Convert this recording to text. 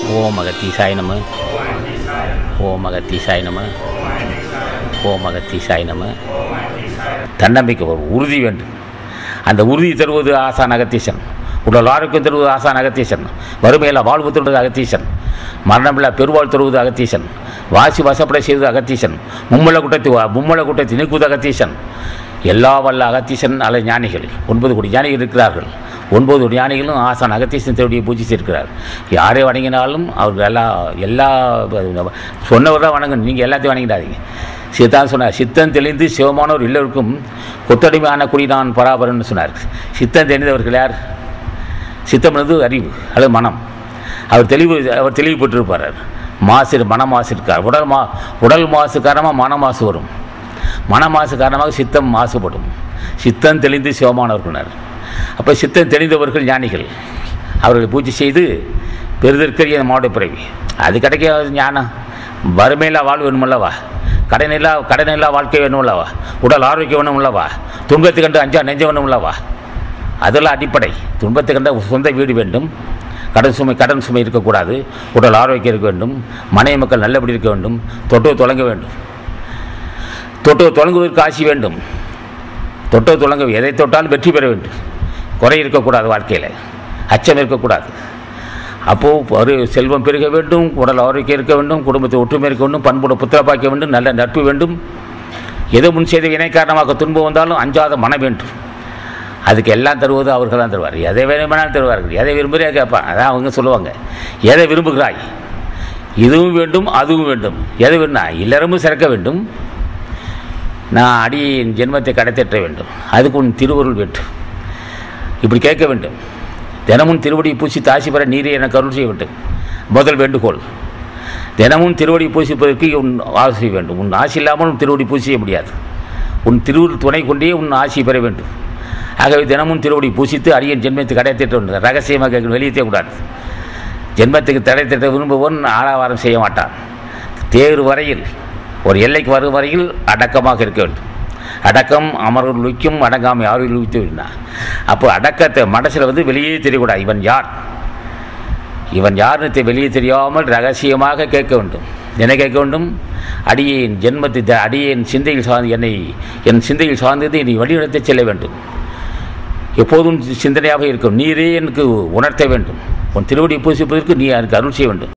ஓம் அகத்தீசாய நம. ஓம் அகத்தீசாய நம. ஓம் நம. தன்னம்பிக்கை ஒரு உறுதி வேண்டும். அந்த உறுதி தருவது ஆசான் அகத்தீசன். உடல் ஆரோக்கியம் தருவது ஆசான் அகத்தீசன். வறுமையில் வாழ்வு தருவது அகத்தீசன். மரணமில்லா பெருவாழ் தருவது அகத்தீசன். வாசி வசப்படை செய்வது அகத்தீசன். மும்மல கூட்டத்தை மும்மல கூட்டத்தை நீக்குவது அகத்தீசன். எல்லா வல்ல அகத்தீசன் அல்ல ஞானிகள் ஒன்பது கோடி ஞானிகள் இருக்கிறார்கள். ஒன்பது ஞானிகளும் ஆசான் அகத்தீசன் தேவடியை பூஜிச்சிருக்கிறார். யாரை வணங்கினாலும் அவர்கள் எல்லா எல்லா சொன்னவர் தான் வணங்கணும். நீங்கள் எல்லாத்தையும் வணங்கிடாதீங்க. சித்தான் சொன்னார் சித்தம் தெளிந்து சிவமானவர் எல்லோருக்கும் கொத்தடிமையான குடி நான் பராபரன்னு சொன்னார். சித்தம் தெரிந்தவர்கள் யார்? சித்தம் என்பது அறிவு அல்லது மனம். அவர் தெளிவு அவர் தெளிவு பெற்றிருப்பார். மாசு மன மாசு இருக்கார் உடல் மா உடல் மாசு காரணமாக மன மாசு வரும். மன மாசு காரணமாக சித்தம் மாசுபடும். சித்தம் தெளிந்து சிவமானவர்களார் அப்போ சித்தம் தெளிந்தவர்கள் ஞானிகள். அவர்களை பூஜை செய்து பெருதற்கரிய மாடப்பிறவி பிறவி. அது கிடைக்க ஞானம். வறுமையில்லா வாழ்வு வேணுமல்லவா? கடனில்லா கடனில்லா வாழ்க்கை வேணுமல்லவா? உடல் ஆரோக்கியம் வேணுமில்லவா? துன்பத்தை கண்டு அஞ்சா நெஞ்ச வேணுமில்லவா? அதெல்லாம் அடிப்படை. துன்பத்தை கண்ட சொந்த வீடு வேண்டும். கடன் சுமை கடன் சுமை இருக்கக்கூடாது. உடல் ஆரோக்கியம் இருக்க வேண்டும். மனைவி மக்கள் நல்லபடி இருக்க வேண்டும். தொட்டு தொடங்க வேண்டும். தொட்டு தொடங்குவதற்கு ஆசி வேண்டும். தொட்டு தொடங்க எதை தொட்டாலும் வெற்றி பெற வேண்டும். குறை இருக்கக்கூடாது வாழ்க்கையில். அச்சம் இருக்கக்கூடாது. அப்போது ஒரு செல்வம் பெருக வேண்டும் உடல் ஆரோக்கியம் இருக்க வேண்டும் குடும்பத்தை ஒற்றுமை இருக்க வேண்டும் பண்புட புத்திரப்பாக்க வேண்டும் நல்ல நட்பு வேண்டும். எது முன் செய்த வினை காரணமாக துன்பம் வந்தாலும் அஞ்சாத மனம் வேண்டும். அதுக்கு எல்லாம் தருவது அவர்கள் தான் தருவார் எதை வேணுமானாலும் தருவார்கள். எதை விரும்புகிறே கேட்பான். அதான் அவங்க சொல்லுவாங்க. எதை விரும்புகிறாய்? இதுவும் வேண்டும் அதுவும் வேண்டும். எதை வேணும்னா இல்லறமும் சிறக்க வேண்டும். நான் அடியின் ஜென்மத்தை கடைத்தட்ட வேண்டும். அதுக்கு உன் திருவருள் வேண்டும். இப்படி கேட்க வேண்டும் தினமும் திருவடி பூசி தாசி பெற நீரை என கருள் செய்ய வேண்டும். முதல் வேண்டுகோள். தினமும் திருவடி பூசிப்பதற்கு உன் ஆசை வேண்டும். உன் ஆசை இல்லாமல் உன் திருவடி பூசி செய்ய முடியாது. உன் திருவுள் துணை கொண்டே உன் ஆசை பெற வேண்டும். ஆகவே தினமும் திருவடி பூசித்து அரியன் ஜென்மத்துக்கு கடை திட்ட ரகசியமாக கேட்க வெளியே கூடாது. ஜென்மத்துக்கு தடை திட்ட விரும்புவன் ஆளாவாரம் செய்ய மாட்டான். தேர் வரையில் ஒரு எல்லைக்கு வரும் வரையில் அடக்கமாக இருக்க வேண்டும். அடக்கம் அமர்வு உய்க்கும் அடங்காமை யாரும் உய்த்து விடனா அப்போ அடக்கத்தை மனசில் வந்து வெளியே தெரியக்கூடாது. இவன் யார்? இவன் யாருன்னு வெளியே தெரியாமல் ரகசியமாக கேட்க வேண்டும். என்ன கேட்க வேண்டும்? அடியேன் ஜென்மத்தை த- அடியேன் சிந்தையில் சார்ந்து என்னை என் சிந்தையில் சார்ந்தது நீ வழிநடத்தி செல்ல வேண்டும். எப்போதும் சிந்தனையாக இருக்கும். நீரே எனக்கு உணர்த்த வேண்டும். உன் திருவடி பூசிப்பதற்கு நீ எனக்கு அருள் செய்ய வேண்டும்.